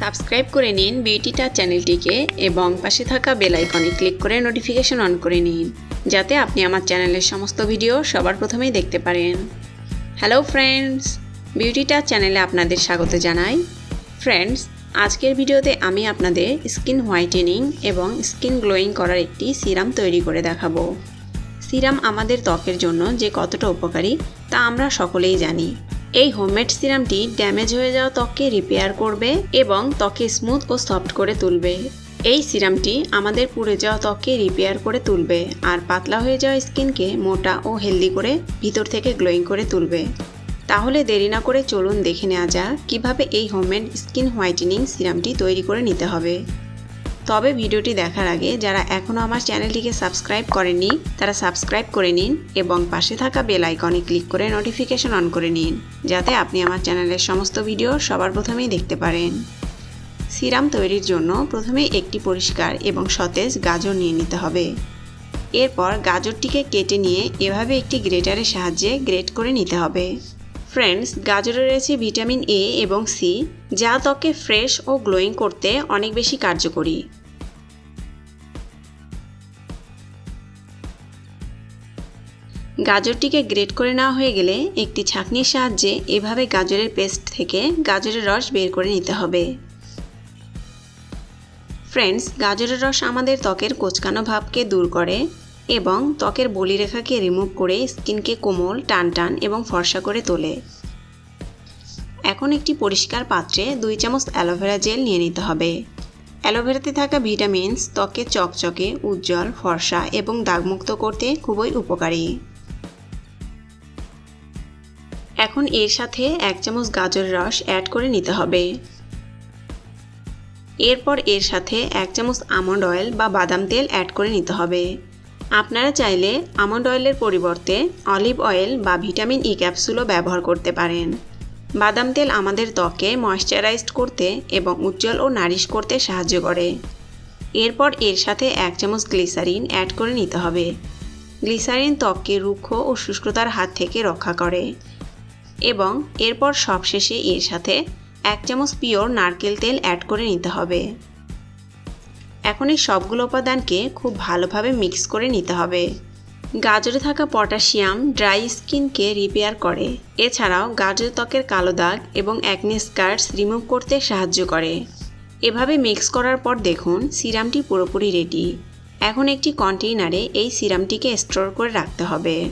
Subscribe করে নিন বিউটিটা চ্যানেলটিকে এবং পাশে থাকা বেল আইকনে ক্লিক করে নোটিফিকেশন অন করে নিন, যাতে আপনি আমার চ্যানেলের সমস্ত ভিডিও সবার প্রথমেই দেখতে পারেন। হ্যালো ফ্রেন্ডস বিউটিটা চ্যানেলে আপনাদের স্বাগত জানাই। ফ্রেন্ডস, আজকের ভিডিওতে আমি আপনাদের স্কিন হোয়াইটেনিং এবং স্কিন গ্লোয়িং করার একটি সিরাম তৈরি করে দেখাবো। সিরাম আমাদের ত্বকের জন্য যে কতটা উপকারী তা আমরা সকলেই জানি। এই হোমমেড সিরামটি ড্যামেজ হয়ে যাওয়া ত্বককে রিপেয়ার করবে এবং ত্বকে স্মুথ ও সফট করে তুলবে। এই সিরামটি আমাদের পুড়ে যাওয়া ত্বককে রিপেয়ার করে তুলবে আর পাতলা হয়ে যাওয়া স্কিনকে মোটা ও হেলদি করে ভিতর থেকে গ্লোয়িং করে তুলবে। তাহলে দেরি না করে চলুন দেখে নেওয়া যাক কীভাবে এই হোমমেড স্কিন হোয়াইটেনিং সিরামটি তৈরি করে নিতে হবে। তবে ভিডিওটি দেখার আগে যারা এখনও আমার চ্যানেলটিকে সাবস্ক্রাইব করেনি তারা সাবস্ক্রাইব করে নিন এবং পাশে থাকা বেল আইকনে ক্লিক করে নোটিফিকেশন অন করে নিন, যাতে আপনি আমার চ্যানেলের সমস্ত ভিডিও সবার প্রথমেই দেখতে পারেন। সিরাম তৈরির জন্য প্রথমে একটি পরিষ্কার এবং সতেজ গাজর নিয়ে নিতে হবে। এরপর গাজরটিকে কেটে নিয়ে এভাবে একটি গ্রেটারের সাহায্যে গ্রেট করে নিতে হবে। ফ্রেন্ডস গাজরে রয়েছে ভিটামিন এ এবং সি যা ত্বকে ফ্রেশ ও গ্লোয়িং করতে অনেক বেশি কার্যকরী। গাজরটিকে গ্রেট করে নেওয়া হয়ে গেলে একটি ছাঁকনির সাহায্যে এভাবে গাজরের পেস্ট থেকে গাজরের রস বের করে নিতে হবে। ফ্রেন্ডস গাজরের রস আমাদের ত্বকের কোচকানো ভাবকে দূর করে এবং ত্বকের বলিরেখাকে রিমুভ করে স্কিনকে কোমল টান টান এবং ফর্সা করে তোলে। এখন একটি পরিষ্কার পাত্রে দুই চামচ অ্যালোভেরা জেল নিয়ে নিতে হবে। অ্যালোভেরাতে থাকা ভিটামিনস ত্বকে চকচকে, উজ্জ্বল, ফর্সা এবং দাগমুক্ত করতে খুবই উপকারী। এখন এর সাথে এক চামচ গাজরের রস অ্যাড করে নিতে হবে। এরপর এর সাথে এক চামচ আমন্ড অয়েল বা বাদাম তেল অ্যাড করে নিতে হবে। আপনারা চাইলে আমন্ড অয়েলের পরিবর্তে অলিভ অয়েল বা ভিটামিন ই ক্যাপসুলও ব্যবহার করতে পারেন। বাদাম তেল আমাদের ত্বকে ময়শ্চারাইজড করতে এবং উজ্জ্বল ও নারিশ করতে সাহায্য করে। এরপর এর সাথে এক চামচ গ্লিসারিন অ্যাড করে নিতে হবে। গ্লিসারিন ত্বককে রুক্ষ ও শুষ্কতার হাত থেকে রক্ষা করে। এবং এরপর সবশেষে এর সাথে এক চামচ পিওর নারকেল তেল অ্যাড করে নিতে হবে। এখন এই সবগুলো উপাদানকে খুব ভালোভাবে মিক্স করে নিতে হবে। গাজরে থাকা পটাশিয়াম ড্রাই স্কিনকে রিপেয়ার করে। এছাড়াও গাজর ত্বকের কালো দাগ এবং অ্যাকনে স্কার্টস রিমুভ করতে সাহায্য করে। এভাবে মিক্স করার পর দেখুন, সিরামটি পুরোপুরি রেডি। এখন একটি কন্টেইনারে এই সিরামটিকে স্টোর করে রাখতে হবে।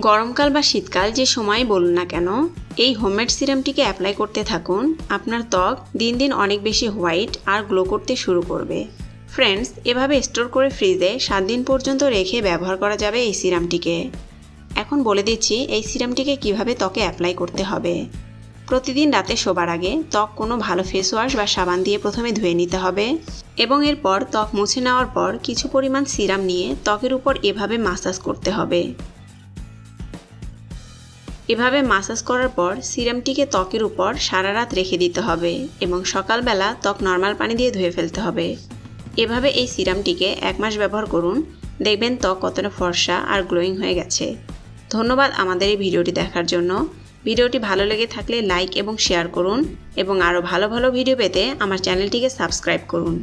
গরমকাল বা শীতকাল যে সময় বলুন না কেন, এই হোমমেড সিরামটিকে অ্যাপ্লাই করতে থাকুন। আপনার ত্বক দিন দিন অনেক বেশি হোয়াইট আর গ্লো করতে শুরু করবে। ফ্রেন্ডস, এভাবে স্টোর করে ফ্রিজে সাত দিন পর্যন্ত রেখে ব্যবহার করা যাবে এই সিরামটিকে। এখন বলে দিচ্ছি, এই সিরামটিকে কীভাবে ত্বকে অ্যাপ্লাই করতে হবে। প্রতিদিন রাতে শোবার আগে ত্বক কোনো ভালো ফেস ওয়াশ বা সাবান দিয়ে প্রথমে ধুয়ে নিতে হবে এবং এরপর ত্বক মুছে নেওয়ার পর কিছু পরিমাণ সিরাম নিয়ে ত্বকের উপর এভাবে মাসাজ করতে হবে। এভাবে মাসাজ করার পর সিরামটিকে ত্বকের উপর সারা রাত রেখে দিতে হবে এবং সকালবেলা ত্বক নর্মাল পানি দিয়ে ধুয়ে ফেলতে হবে। এভাবে এই সিরামটিকে এক মাস ব্যবহার করুন। দেখবেন ত্বক কতটা ফর্সা আর গ্লোয়িং হয়ে গেছে। ধন্যবাদ আমাদের এই ভিডিওটি দেখার জন্য। ভিডিওটি ভালো লেগে থাকলে লাইক এবং শেয়ার করুন এবং আরও ভালো ভালো ভিডিও পেতে আমার চ্যানেলটিকে সাবস্ক্রাইব করুন।